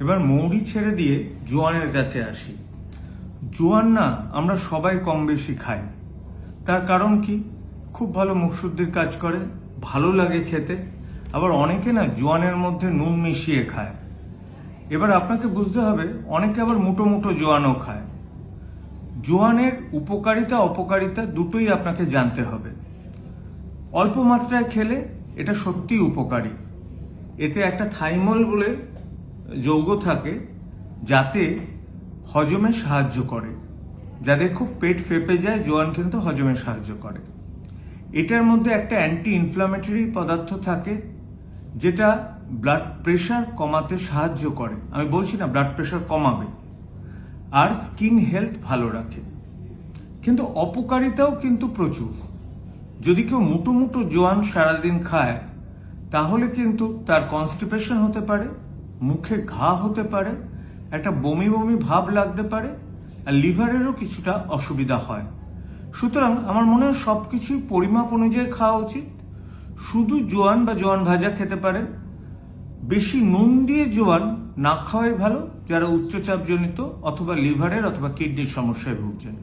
এবার মৌরি ছেড়ে দিয়ে জোয়ানের কাছে আসি। জোয়ান না আমরা সবাই কম বেশি খাই। তার কারণ কি? খুব ভালো মুখশুদ্ধির কাজ করে, ভালো লাগে খেতে। আবার অনেকে না জোয়ানের মধ্যে নুন মিশিয়ে খায়। এবার আপনাকে বুঝতে হবে, অনেকে আবার মুটো মুটো জোয়ানও খায়। জোয়ানের উপকারিতা, অপকারিতা দুটোই আপনাকে জানতে হবে। অল্প মাত্রায় খেলে এটা সত্যিই উপকারী। এতে একটা থাইমল বলে যৌগ থাকে যাতে হজমে সাহায্য করে। যাদের খুব পেট ফেপে যায় জোয়ান কিন্তু হজমে সাহায্য করে। এটার মধ্যে একটা অ্যান্টি ইনফ্লামেটরি পদার্থ থাকে, যেটা ব্লাড প্রেশার কমাতে সাহায্য করে। আমি বলছি না ব্লাড প্রেশার কমাবে, আর স্কিন হেলথ ভালো রাখে। কিন্তু অপকারিতাও কিন্তু প্রচুর। যদি কেউ মুটো মুটো জোয়ান সারাদিন খায়, তাহলে কিন্তু তার কনস্টিপেশন হতে পারে মুখে ঘা হতে পারে, একটা বমি বমি ভাব লাগতে পারে, আর লিভারেরও কিছুটা অসুবিধা হয়। সুতরাং আমার মনে হয় সব কিছুই পরিমাপ অনুযায়ী খাওয়া উচিত। শুধু জোয়ান বা জোয়ান ভাজা খেতে পারেন। বেশি নুন দিয়ে জোয়ান না খাওয়াই ভালো, যারা উচ্চচাপজনিত অথবা লিভারের অথবা কিডনির সমস্যায় ভুগছেন।